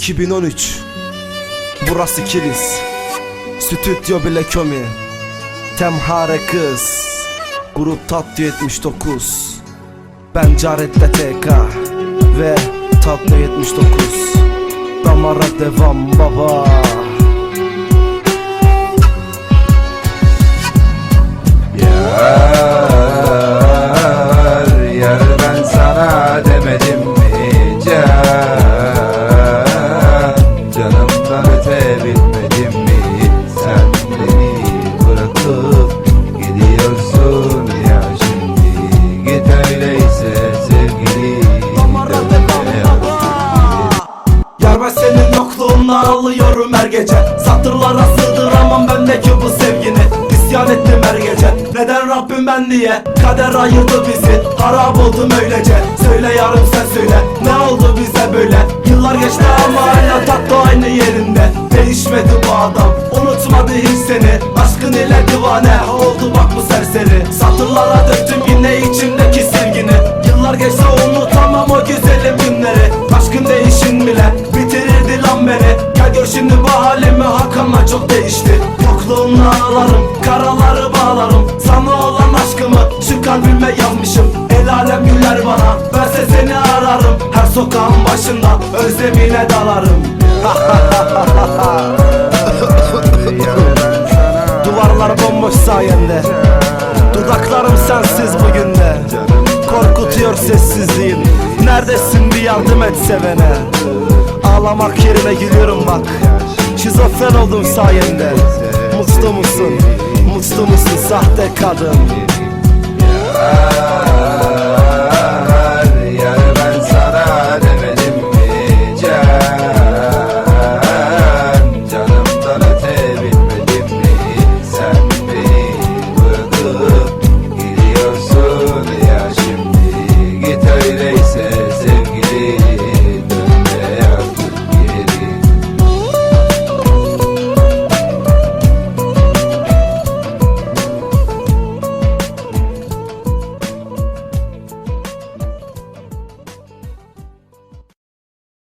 2013 Burası Kilis. Stüdyo bile kömi. Temhare kız. Grup Tatlı 79 Ben Caret'le TK Ve Tatlı 79 Damara devam baba Canımdan öte bilmedim mi? Sen beni bırakıp gidiyorsun ya şimdi. Git öyleyse sevgili Yar ben senin yokluğunla ağlıyorum her gece. Satırlara sığdıramam bendeki bu sevgini. İsyan ettim her gece. Neden Rabbim ben diye Kader ayırdı bizi? Harap oldum öylece. Söyle yarım sen söyle. Ne oldu bize böyle? Yıllar geçti ama seni. Aşkın ile divane Oldu bak bu serseri. Satırlara döktüm yine içimdeki sevgini. Yıllar geçti unutamam o güzelim günleri. Aşkın değişin bile bitirirdi lan beni. Gel gör şimdi bu halimi Hakan'la çok değişti. Yokluğunla ağlarım karaları bağlarım. Sana olan aşkımı şu kalbime yazmışım. El alem güler bana Bense seni ararım. Her sokağın başında özlemine dalarım. Yar Dudaklarım sensiz bugün de. Korkutuyor sessizliğin Neredesin bir yardım et sevene. Ağlamak yerine gülüyorum bak. Şizofren oldum sayende. Mutlu musun? Mutlu musun sahte kadın? they say.